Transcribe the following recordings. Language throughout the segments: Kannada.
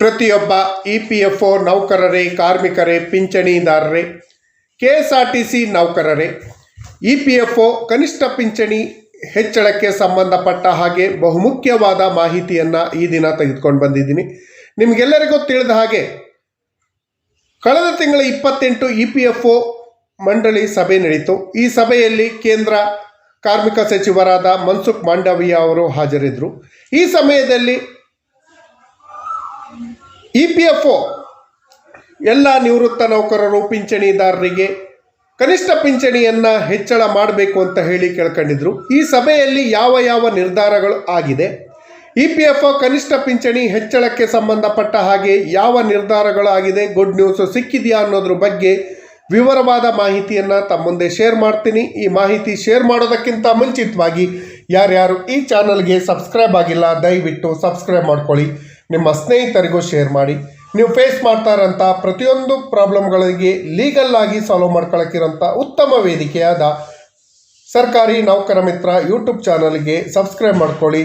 ಪ್ರತಿಯೊಬ್ಬ ಇ ಪಿ ಎಫ್ ಒ ನೌಕರರೇ, ಕಾರ್ಮಿಕರೇ, ಪಿಂಚಣಿದಾರರೇ, K S R T C ನೌಕರರೇ, E P F O ಕನಿಷ್ಠ ಪಿಂಚಣಿ ಹೆಚ್ಚಳಕ್ಕೆ ಸಂಬಂಧಪಟ್ಟ ಹಾಗೆ ಬಹುಮುಖ್ಯವಾದ ಮಾಹಿತಿಯನ್ನು ಈ ದಿನ ತೆಗೆದುಕೊಂಡು ಬಂದಿದ್ದೀನಿ. ನಿಮಗೆಲ್ಲರಿಗೂ ತಿಳಿದ ಹಾಗೆ ಕಳೆದ ತಿಂಗಳ ಇಪ್ಪತ್ತೆಂಟು ಇ ಪಿ ಎಫ್ ಒ ಮಂಡಳಿ ಸಭೆ ನಡೆಯಿತು ಈ ಸಭೆಯಲ್ಲಿ ಕೇಂದ್ರ ಕಾರ್ಮಿಕ ಸಚಿವರಾದ ಮನ್ಸುಖ್ ಮಾಂಡವಿಯಾ ಅವರು ಹಾಜರಿದ್ದರು. ಈ ಸಮಯದಲ್ಲಿ ಇ ಪಿ ಎಫ್ ಒ, ಎಲ್ಲ ನಿವೃತ್ತ ನೌಕರರು ಪಿಂಚಣಿದಾರರಿಗೆ ಕನಿಷ್ಠ ಪಿಂಚಣಿಯನ್ನು ಹೆಚ್ಚಳ ಮಾಡಬೇಕು ಅಂತ ಹೇಳಿ ಕೇಳ್ಕೊಂಡಿದ್ರು. ಈ ಸಭೆಯಲ್ಲಿ ಯಾವ ಯಾವ ನಿರ್ಧಾರಗಳು ಆಗಿದೆ? ಇ ಪಿ ಎಫ್ ಒ ಕನಿಷ್ಠ ಪಿಂಚಣಿ ಹೆಚ್ಚಳಕ್ಕೆ ಸಂಬಂಧಪಟ್ಟ ಹಾಗೆ ಯಾವ ನಿರ್ಧಾರಗಳು ಆಗಿದೆ? ಗುಡ್ ನ್ಯೂಸ್ ಸಿಕ್ಕಿದೆಯಾ ಅನ್ನೋದ್ರ ಬಗ್ಗೆ ವಿವರವಾದ ಮಾಹಿತಿಯನ್ನು ತಮ್ಮ ಮುಂದೆ ಶೇರ್ ಮಾಡ್ತೀನಿ. ಈ ಮಾಹಿತಿ ಶೇರ್ ಮಾಡೋದಕ್ಕಿಂತ ಮುಂಚಿತವಾಗಿ ಯಾರ್ಯಾರು ಈ ಚಾನಲ್ಗೆ ಸಬ್ಸ್ಕ್ರೈಬ್ ಆಗಿಲ್ಲ, ದಯವಿಟ್ಟು ಸಬ್ಸ್ಕ್ರೈಬ್ ಮಾಡ್ಕೊಳ್ಳಿ. ನಿಮ್ಮ ಸ್ನೇಹಿತರಿಗೂ ಶೇರ್ ಮಾಡಿ. ನೀವು ಫೇಸ್ ಮಾಡ್ತಾ ಇರೋಂಥ ಪ್ರತಿಯೊಂದು ಪ್ರಾಬ್ಲಮ್ಗಳಿಗೆ ಲೀಗಲ್ ಆಗಿ ಸಾಲ್ವ್ ಮಾಡ್ಕೊಳ್ಳೋಕ್ಕಿರೋಂಥ ಉತ್ತಮ ವೇದಿಕೆಯಾದ ಸರ್ಕಾರಿ ನೌಕರ ಮಿತ್ರ ಯೂಟ್ಯೂಬ್ ಚಾನಲ್ಗೆ ಸಬ್ಸ್ಕ್ರೈಬ್ ಮಾಡ್ಕೊಳ್ಳಿ.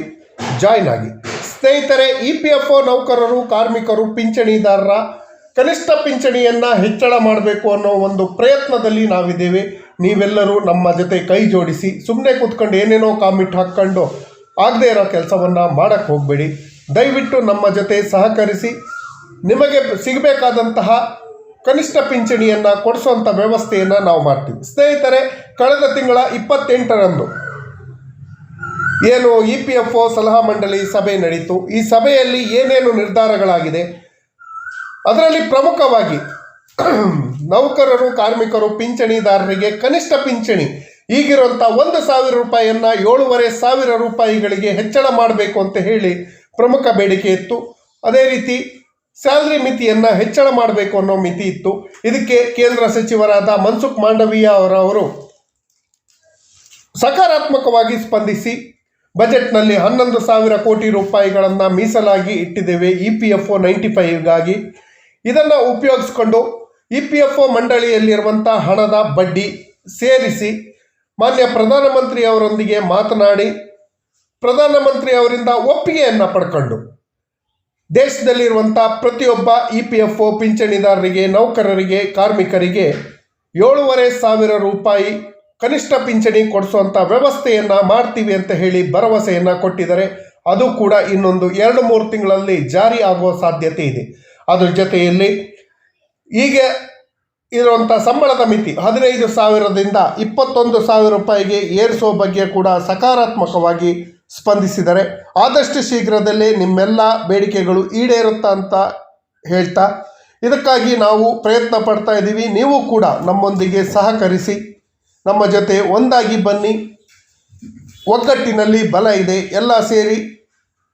ಜಾಯ್ನ್ ಆಗಿ. ಸ್ನೇಹಿತರೆ ಇ ಪಿ ಎಫ್ ಒ ನೌಕರರು, ಕಾರ್ಮಿಕರು, ಪಿಂಚಣಿದಾರರ ಕನಿಷ್ಠ ಪಿಂಚಣಿಯನ್ನು ಹೆಚ್ಚಳ ಮಾಡಬೇಕು ಅನ್ನೋ ಒಂದು ಪ್ರಯತ್ನದಲ್ಲಿ ನಾವಿದ್ದೇವೆ. ನೀವೆಲ್ಲರೂ ನಮ್ಮ ಜೊತೆ ಕೈ ಜೋಡಿಸಿ ಸುಮ್ಮನೆ ಕೂತ್ಕೊಂಡು ಏನೇನೋ ಕಾಮಿಟ್ ಹಾಕ್ಕೊಂಡು ಆಗದೇ ಇರೋ ಕೆಲಸವನ್ನು ಮಾಡೋಕ್ಕೆ ಹೋಗಬೇಡಿ. ದಯವಿಟ್ಟು ನಮ್ಮ ಜೊತೆ ಸಹಕರಿಸಿ. ನಿಮಗೆ ಸಿಗಬೇಕಾದಂತಹ ಕನಿಷ್ಠ ಪಿಂಚಣಿಯನ್ನು ಕೊಡಿಸುವಂಥ ವ್ಯವಸ್ಥೆಯನ್ನು ನಾವು ಮಾಡ್ತೀವಿ. ಸ್ನೇಹಿತರೆ, ಕಳೆದ ತಿಂಗಳ ಇಪ್ಪತ್ತೆಂಟರಂದು ಏನು ಇ ಪಿ ಎಫ್ ಒ ಸಲಹಾ ಮಂಡಳಿ ಸಭೆ ನಡೀತು. ಈ ಸಭೆಯಲ್ಲಿ ಏನೇನು ನಿರ್ಧಾರಗಳಾಗಿದೆ? ಅದರಲ್ಲಿ ಪ್ರಮುಖವಾಗಿ ನೌಕರರು, ಕಾರ್ಮಿಕರು, ಪಿಂಚಣಿದಾರರಿಗೆ ಕನಿಷ್ಠ ಪಿಂಚಣಿ ಈಗಿರುವಂಥ ಒಂದು ಸಾವಿರ ರೂಪಾಯಿಯನ್ನು ಏಳೂವರೆ ಸಾವಿರ ರೂಪಾಯಿಗಳಿಗೆ ಹೆಚ್ಚಳ ಮಾಡಬೇಕು ಅಂತ ಹೇಳಿ ಪ್ರಮುಖ ಬೇಡಿಕೆ ಇತ್ತು. ಅದೇ ರೀತಿ ಸ್ಯಾಲ್ರಿ ಮಿತಿಯನ್ನು ಹೆಚ್ಚಳ ಮಾಡಬೇಕು ಅನ್ನೋ ಮಿತಿ ಇತ್ತು. ಇದಕ್ಕೆ ಕೇಂದ್ರ ಸಚಿವರಾದ ಮನ್ಸುಖ್ ಮಾಂಡವೀಯ ಅವರವರು ಸಕಾರಾತ್ಮಕವಾಗಿ ಸ್ಪಂದಿಸಿ ಬಜೆಟ್ನಲ್ಲಿ ಹನ್ನೊಂದು ಸಾವಿರ ಕೋಟಿ ರೂಪಾಯಿಗಳನ್ನು ಮೀಸಲಾಗಿ ಇಟ್ಟಿದ್ದೇವೆ E P F O ninety ಫೈವ್ಗಾಗಿ. ಇದನ್ನು ಉಪಯೋಗಿಸ್ಕೊಂಡು ಇ ಪಿ ಎಫ್ ಒ ಮಂಡಳಿಯಲ್ಲಿರುವಂಥ ಹಣದ ಬಡ್ಡಿ ಸೇರಿಸಿ ಮಾನ್ಯ ಪ್ರಧಾನಮಂತ್ರಿ ಅವರೊಂದಿಗೆ ಮಾತನಾಡಿ ಪ್ರಧಾನಮಂತ್ರಿ ಅವರಿಂದ ಒಪ್ಪಿಗೆಯನ್ನು ಪಡ್ಕೊಂಡು ದೇಶದಲ್ಲಿರುವಂಥ ಪ್ರತಿಯೊಬ್ಬ ಇ ಪಿ ಎಫ್ ಒ ಪಿಂಚಣಿದಾರರಿಗೆ, ನೌಕರರಿಗೆ, ಕಾರ್ಮಿಕರಿಗೆ ಏಳೂವರೆ ಸಾವಿರ ರೂಪಾಯಿ ಕನಿಷ್ಠ ಪಿಂಚಣಿ ಕೊಡಿಸುವಂಥ ವ್ಯವಸ್ಥೆಯನ್ನು ಮಾಡ್ತೀವಿ ಅಂತ ಹೇಳಿ ಭರವಸೆಯನ್ನು ಕೊಟ್ಟಿದ್ದಾರೆ. ಅದು ಕೂಡ ಇನ್ನೊಂದು ಎರಡು ಮೂರು ತಿಂಗಳಲ್ಲಿ ಜಾರಿ ಆಗುವ ಸಾಧ್ಯತೆ ಇದೆ. ಅದರ ಜೊತೆಯಲ್ಲಿ ಈಗ ಇರುವಂಥ ಸಂಬಳದ ಮಿತಿ ಹದಿನೈದು ಸಾವಿರದಿಂದ ಇಪ್ಪತ್ತೊಂದು ಸಾವಿರ ರೂಪಾಯಿಗೆ ಏರಿಸುವ ಬಗ್ಗೆ ಕೂಡ ಸಕಾರಾತ್ಮಕವಾಗಿ ಸ್ಪಂದಿಸಿದ್ದಾರೆ ಆದಷ್ಟು ಶೀಘ್ರದಲ್ಲೇ ನಿಮ್ಮೆಲ್ಲ ಬೇಡಿಕೆಗಳು ಈಡೇರುತ್ತಾ ಅಂತ ಹೇಳ್ತಾ, ಇದಕ್ಕಾಗಿ ನಾವು ಪ್ರಯತ್ನ ಪಡ್ತಾ ಇದ್ದೀವಿ. ನೀವು ಕೂಡ ನಮ್ಮೊಂದಿಗೆ ಸಹಕರಿಸಿ, ನಮ್ಮ ಜೊತೆ ಒಂದಾಗಿ ಬನ್ನಿ. ಒಗ್ಗಟ್ಟಿನಲ್ಲಿ ಬಲ ಇದೆ. ಎಲ್ಲ ಸೇರಿ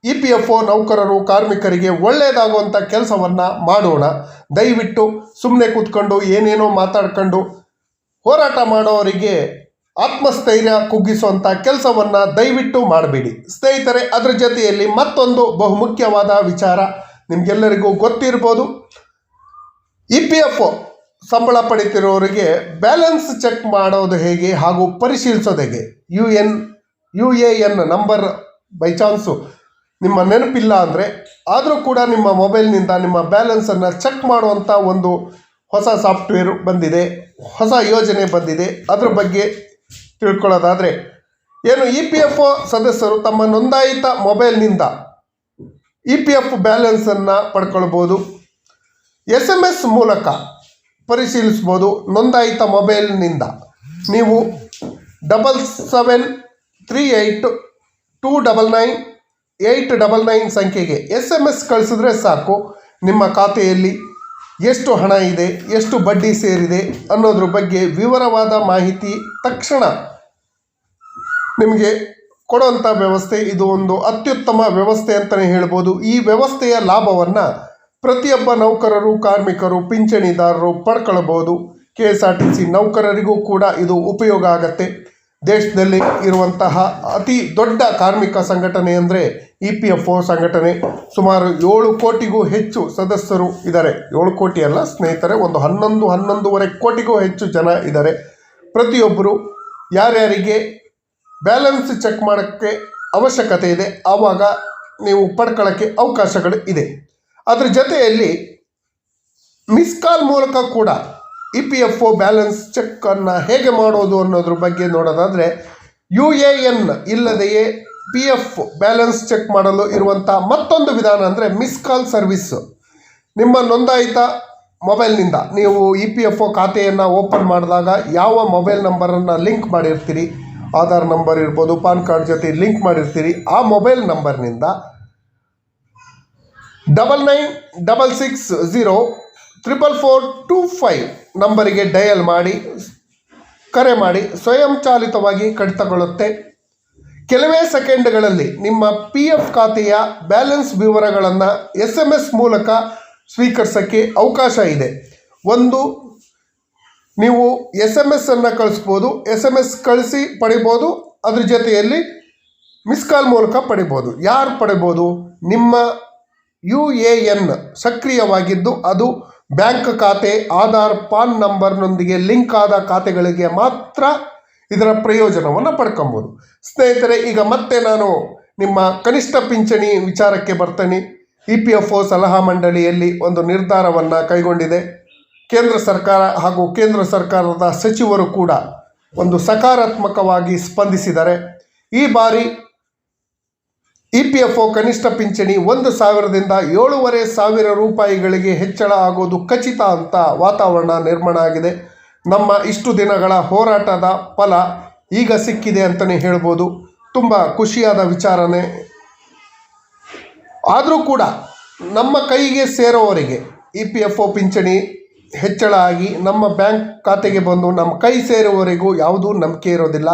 ಇ ಪಿ ಎಫ್ ಒ ನೌಕರರು, ಕಾರ್ಮಿಕರಿಗೆ ಒಳ್ಳೆಯದಾಗುವಂಥ ಕೆಲಸವನ್ನು ಮಾಡೋಣ. ದಯವಿಟ್ಟು ಸುಮ್ಮನೆ ಕೂತ್ಕೊಂಡು ಏನೇನೋ ಮಾತಾಡ್ಕೊಂಡು ಹೋರಾಟ ಮಾಡೋವರಿಗೆ ಆತ್ಮಸ್ಥೈರ್ಯ ಕುಗ್ಗಿಸುವಂಥ ಕೆಲಸವನ್ನು ದಯವಿಟ್ಟು ಮಾಡಬೇಡಿ. ಸ್ನೇಹಿತರೆ, ಅದರ ಜೊತೆಯಲ್ಲಿ ಮತ್ತೊಂದು ಬಹುಮುಖ್ಯವಾದ ವಿಚಾರ ನಿಮಗೆಲ್ಲರಿಗೂ ಗೊತ್ತಿರ್ಬೋದು. ಇ ಪಿ ಎಫ್ ಸಂಬಳ ಪಡಿತಿರೋರಿಗೆ ಬ್ಯಾಲೆನ್ಸ್ ಚೆಕ್ ಮಾಡೋದು ಹೇಗೆ ಹಾಗೂ ಪರಿಶೀಲಿಸೋದು ಹೇಗೆ? U N, U A N number by chance ನಿಮ್ಮ ನೆನಪಿಲ್ಲ ಅಂದರೆ ಆದರೂ ಕೂಡ ನಿಮ್ಮ ಮೊಬೈಲ್ನಿಂದ ನಿಮ್ಮ ಬ್ಯಾಲೆನ್ಸನ್ನು ಚೆಕ್ ಮಾಡುವಂಥ ಒಂದು ಹೊಸ ಸಾಫ್ಟ್ವೇರ್ ಬಂದಿದೆ, ಹೊಸ ಯೋಜನೆ ಬಂದಿದೆ. ಅದ್ರ ಬಗ್ಗೆ ತಿಳ್ಕೊಳ್ಳೋದಾದರೆ, ಏನು ಇ ಪಿ ಎಫ್ ಒ ಸದಸ್ಯರು ತಮ್ಮ ನೋಂದಾಯಿತ ಮೊಬೈಲ್ನಿಂದ ಇ ಪಿ ಎಫ್ ಬ್ಯಾಲೆನ್ಸನ್ನು ಪಡ್ಕೊಳ್ಬೋದು ಎಸ್ ಎಂ ಎಸ್ ಮೂಲಕ ಪರಿಶೀಲಿಸ್ಬೋದು ನೋಂದಾಯಿತ ಮೊಬೈಲ್ನಿಂದ. ನೀವು double seven three eight two double nine eight double nine ಸಂಖ್ಯೆಗೆ ಎಸ್ ಎಂ ಎಸ್ ಕಳಿಸಿದ್ರೆ ಸಾಕು, ನಿಮ್ಮ ಖಾತೆಯಲ್ಲಿ ಎಷ್ಟು ಹಣ ಇದೆ, ಎಷ್ಟು ಬಡ್ಡಿ ಸೇರಿದೆ ಅನ್ನೋದ್ರ ಬಗ್ಗೆ ವಿವರವಾದ ಮಾಹಿತಿ ತಕ್ಷಣ ನಿಮಗೆ ಕೊಡುವಂಥ ವ್ಯವಸ್ಥೆ ಇದು ಒಂದು ಅತ್ಯುತ್ತಮ ವ್ಯವಸ್ಥೆ ಅಂತಲೇ ಹೇಳ್ಬೋದು. ಈ ವ್ಯವಸ್ಥೆಯ ಲಾಭವನ್ನು ಪ್ರತಿಯೊಬ್ಬ ನೌಕರರು, ಕಾರ್ಮಿಕರು, ಪಿಂಚಣಿದಾರರು ಪಡ್ಕೊಳ್ಬೋದು K S R T C ನೌಕರರಿಗೂ ಕೂಡ ಇದು ಉಪಯೋಗ ಆಗತ್ತೆ. ದೇಶದಲ್ಲಿ ಇರುವಂತಹ ಅತಿ ದೊಡ್ಡ ಕಾರ್ಮಿಕ ಸಂಘಟನೆ ಅಂದರೆ ಇ ಪಿ ಎಫ್ ಒ ಸಂಘಟನೆ ಸುಮಾರು ಏಳು ಕೋಟಿಗೂ ಹೆಚ್ಚು ಸದಸ್ಯರು ಇದ್ದಾರೆ. ಏಳು ಕೋಟಿ ಅಲ್ಲ, ಸ್ನೇಹಿತರೆ, ಒಂದು ಹನ್ನೊಂದು, ಹನ್ನೊಂದೂವರೆ ಕೋಟಿಗೂ ಹೆಚ್ಚು ಜನ ಇದ್ದಾರೆ. ಪ್ರತಿಯೊಬ್ಬರು ಯಾರ್ಯಾರಿಗೆ ಬ್ಯಾಲೆನ್ಸ್ ಚೆಕ್ ಮಾಡೋಕ್ಕೆ ಅವಶ್ಯಕತೆ ಇದೆ, ಆವಾಗ ನೀವು ಪಡ್ಕೊಳ್ಳೋಕ್ಕೆ ಅವಕಾಶಗಳು ಇದೆ. ಅದರ ಜೊತೆಯಲ್ಲಿ ಮಿಸ್ ಕಾಲ್ ಮೂಲಕ ಕೂಡ E P F O balance ಚೆಕ್ಕನ್ನು ಹೇಗೆ ಮಾಡೋದು ಅನ್ನೋದ್ರ ಬಗ್ಗೆ ನೋಡೋದಾದರೆ, ಯು ಎ ಎನ್ ಇಲ್ಲದೆಯೇ ಪಿ ಎಫ್ ಬ್ಯಾಲೆನ್ಸ್ ಚೆಕ್ ಮಾಡಲು ಇರುವಂಥ ಮತ್ತೊಂದು ವಿಧಾನ ಅಂದರೆ ಮಿಸ್ ಕಾಲ್ ಸರ್ವಿಸ್ಸು ನಿಮ್ಮ ನೋಂದಾಯಿತ ಮೊಬೈಲ್ನಿಂದ ನೀವು ಇ ಪಿ ಎಫ್ ಒ ಖಾತೆಯನ್ನು ಓಪನ್ ಮಾಡಿದಾಗ ಯಾವ ಮೊಬೈಲ್ ನಂಬರನ್ನು ಲಿಂಕ್ ಮಾಡಿರ್ತೀರಿ? ಆಧಾರ್ ನಂಬರ್ ಇರ್ಬೋದು, ಪಾನ್ ಕಾರ್ಡ್ ಜೊತೆ ಲಿಂಕ್ ಮಾಡಿರ್ತೀರಿ. ಆ mobile ನಂಬರ್ನಿಂದ double nine double six zero triple four two five ನಂಬರಿಗೆ ಡಯಲ್ ಮಾಡಿ, ಕರೆ ಮಾಡಿ ಸ್ವಯಂಚಾಲಿತವಾಗಿ ಕಡಿತಗೊಳ್ಳುತ್ತೆ. ಕೆಲವೇ ಸೆಕೆಂಡ್ಗಳಲ್ಲಿ ನಿಮ್ಮ ಪಿ ಎಫ್ ಖಾತೆಯ ಬ್ಯಾಲೆನ್ಸ್ ವಿವರಗಳನ್ನು ಎಸ್ ಎಂ ಎಸ್ ಮೂಲಕ ಸ್ವೀಕರಿಸೋಕ್ಕೆ ಅವಕಾಶ ಇದೆ. ಒಂದು, ನೀವು ಎಸ್ ಎಂ ಎಸ್ ಅನ್ನು ಕಳಿಸ್ಬೋದು ಎಸ್ ಎಂ ಎಸ್ ಕಳಿಸಿ ಪಡಿಬೋದು, ಅದ್ರ ಜೊತೆಯಲ್ಲಿ ಮಿಸ್ ಕಾಲ್ ಮೂಲಕ ಪಡಿಬೋದು. ಯಾರು ಪಡಿಬೋದು? ನಿಮ್ಮ ಯು ಎ ಎನ್ ಸಕ್ರಿಯವಾಗಿದ್ದು ಅದು ಬ್ಯಾಂಕ್ ಖಾತೆ, ಆಧಾರ್, ಪಾನ್ ನಂಬರ್ನೊಂದಿಗೆ ಲಿಂಕ್ ಆದ ಖಾತೆಗಳಿಗೆ ಮಾತ್ರ ಇದರ ಪ್ರಯೋಜನವನ್ನು ಪಡ್ಕೊಬೋದು. ಸ್ನೇಹಿತರೆ, ಈಗ ಮತ್ತೆ ನಾನು ನಿಮ್ಮ ಕನಿಷ್ಠ ಪಿಂಚಣಿ ವಿಚಾರಕ್ಕೆ ಬರ್ತೇನೆ. ಇ ಪಿ ಎಫ್ ಒ ಸಲಹಾ ಮಂಡಳಿಯಲ್ಲಿ ಒಂದು ನಿರ್ಧಾರವನ್ನು ಕೈಗೊಂಡಿದೆ. ಕೇಂದ್ರ ಸರ್ಕಾರ ಹಾಗೂ ಕೇಂದ್ರ ಸರ್ಕಾರದ ಸಚಿವರು ಕೂಡ ಒಂದು ಸಕಾರಾತ್ಮಕವಾಗಿ ಸ್ಪಂದಿಸಿದ್ದಾರೆ. ಈ ಬಾರಿ ಇ ಪಿ ಎಫ್ ಒ ಕನಿಷ್ಠ ಪಿಂಚಣಿ ಒಂದು ಸಾವಿರದಿಂದ ಏಳೂವರೆ ಸಾವಿರ ರೂಪಾಯಿಗಳಿಗೆ ಹೆಚ್ಚಳ ಆಗೋದು ಖಚಿತ ಅಂತ ವಾತಾವರಣ ನಿರ್ಮಾಣ ಆಗಿದೆ. ನಮ್ಮ ಇಷ್ಟು ದಿನಗಳ ಹೋರಾಟದ ಫಲ ಈಗ ಸಿಕ್ಕಿದೆ ಅಂತಲೇ ಹೇಳ್ಬೋದು. ತುಂಬ ಖುಷಿಯಾದ ವಿಚಾರನೆ ಆದರೂ ಕೂಡ ನಮ್ಮ ಕೈಗೆ ಸೇರೋವರೆಗೆ ಇ ಪಿ ಎಫ್ ಒ ಪಿಂಚಣಿ ಹೆಚ್ಚಳ ಆಗಿ ನಮ್ಮ ಬ್ಯಾಂಕ್ ಖಾತೆಗೆ ಬಂದು ನಮ್ಮ ಕೈ ಸೇರುವವರೆಗೂ ಯಾವುದೂ ನಂಬಿಕೆ ಇರೋದಿಲ್ಲ.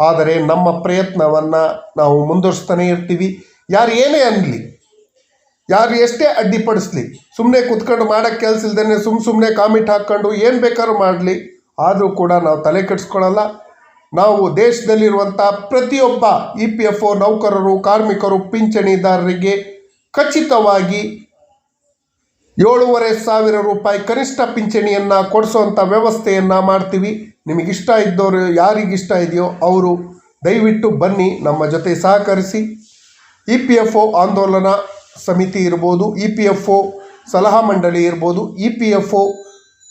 ಆದರೆ ನಮ್ಮ ಪ್ರಯತ್ನವನ್ನು ನಾವು ಮುಂದುವರಿಸ್ತಾನೆ ಇರ್ತೀವಿ. ಯಾರು ಏನೇ ಅನ್ನಲಿ ಯಾರು ಎಷ್ಟೇ ಅಡ್ಡಿಪಡಿಸ್ಲಿ ಸುಮ್ಮನೆ ಕುತ್ಕೊಂಡು ಮಾಡೋಕ್ಕೆ ಕೆಲಸ ಇಲ್ದೇ ಸುಮ್ಮ ಸುಮ್ಮನೆ ಕಾಮಿಟ್ ಹಾಕ್ಕೊಂಡು ಏನು ಬೇಕಾದ್ರೂ ಮಾಡಲಿ, ಆದರೂ ಕೂಡ ನಾವು ತಲೆ ಕೆಡಿಸ್ಕೊಳ್ಳಲ್ಲ ನಾವು ದೇಶದಲ್ಲಿರುವಂಥ ಪ್ರತಿಯೊಬ್ಬ ಇ ಪಿ ಎಫ್ ಒ ನೌಕರರು, ಕಾರ್ಮಿಕರು, ಪಿಂಚಣಿದಾರರಿಗೆ ಖಚಿತವಾಗಿ ಏಳೂವರೆ ಸಾವಿರ ರೂಪಾಯಿ ಕನಿಷ್ಠ ಪಿಂಚಣಿಯನ್ನು ಕೊಡಿಸುವಂಥ ವ್ಯವಸ್ಥೆಯನ್ನು ಮಾಡ್ತೀವಿ. ನಿಮಗಿಷ್ಟ ಇದ್ದವರು ಯಾರಿಗಿಷ್ಟ ಇದೆಯೋ ಅವರು ದಯವಿಟ್ಟು ಬನ್ನಿ, ನಮ್ಮ ಜೊತೆ ಸಹಕರಿಸಿ. ಇ ಪಿ ಎಫ್ ಒ ಆಂದೋಲನ ಸಮಿತಿ ಇರ್ಬೋದು, ಇ ಪಿ ಎಫ್ ಒ ಸಲಹಾ ಮಂಡಳಿ ಇರ್ಬೋದು, ಇ ಪಿ ಎಫ್ ಒ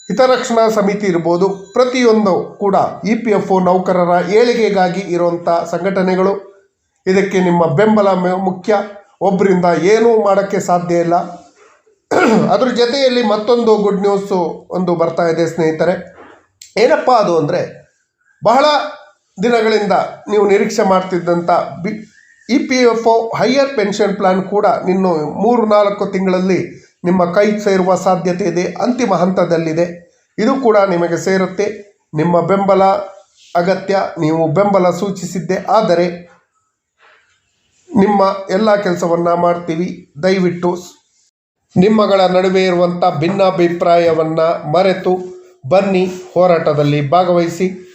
ಹಿತರಕ್ಷಣಾ ಸಮಿತಿ ಇರ್ಬೋದು, ಪ್ರತಿಯೊಂದು ಕೂಡ ಇ ಪಿ ಎಫ್ ಒ ನೌಕರರ ಏಳಿಗೆಗಾಗಿ ಇರುವಂಥ ಸಂಘಟನೆಗಳು. ಇದಕ್ಕೆ ನಿಮ್ಮ ಬೆಂಬಲ ಮುಖ್ಯ. ಒಬ್ಬರಿಂದ ಏನೂ ಮಾಡೋಕ್ಕೆ ಸಾಧ್ಯ ಇಲ್ಲ. ಅದ್ರ ಜೊತೆಯಲ್ಲಿ ಮತ್ತೊಂದು ಗುಡ್ ನ್ಯೂಸು ಒಂದು ಬರ್ತಾ ಇದೆ, ಸ್ನೇಹಿತರೆ. ಏನಪ್ಪ ಅದು ಅಂದರೆ ಬಹಳ ದಿನಗಳಿಂದ ನೀವು ನಿರೀಕ್ಷೆ ಮಾಡ್ತಿದ್ದಂಥ B E P F O higher pension plan ಕೂಡ ಇನ್ನು ಮೂರು ನಾಲ್ಕು ತಿಂಗಳಲ್ಲಿ ನಿಮ್ಮ ಕೈ ಸೇರುವ ಸಾಧ್ಯತೆ ಇದೆ. ಅಂತಿಮ ಹಂತದಲ್ಲಿದೆ. ಇದು ಕೂಡ ನಿಮಗೆ ಸೇರುತ್ತೆ. ನಿಮ್ಮ ಬೆಂಬಲ, ಅಗತ್ಯ ನೀವು ಬೆಂಬಲ ಸೂಚಿಸಿದ್ದೆ. ಆದರೆ ನಿಮ್ಮ ಎಲ್ಲ ಕೆಲಸವನ್ನು ಮಾಡ್ತೀವಿ. ದಯವಿಟ್ಟು ನಿಮ್ಮಗಳ ನಡುವೆ ಇರುವಂಥ ಭಿನ್ನಾಭಿಪ್ರಾಯವನ್ನು ಮರೆತು ಬನ್ನಿ ಹೋರಾಟದಲ್ಲಿ ಭಾಗವಹಿಸಿ.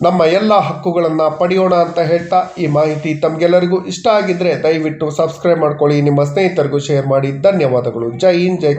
ನಮ್ಮ ಎಲ್ಲ ಹಕ್ಕುಗಳನ್ನು ಪಡೆಯೋಣ ಅಂತ ಹೇಳ್ತಾ ಈ ಮಾಹಿತಿ ತಮಗೆಲ್ಲರಿಗೂ ಇಷ್ಟ ಆಗಿದ್ದರೆ ದಯವಿಟ್ಟು ಸಬ್ಸ್ಕ್ರೈಬ್ ಮಾಡ್ಕೊಳ್ಳಿ. ನಿಮ್ಮ ಸ್ನೇಹಿತರಿಗೂ ಶೇರ್ ಮಾಡಿ. ಧನ್ಯವಾದಗಳು. ಜೈ ಹಿಂದ್, ಜೈ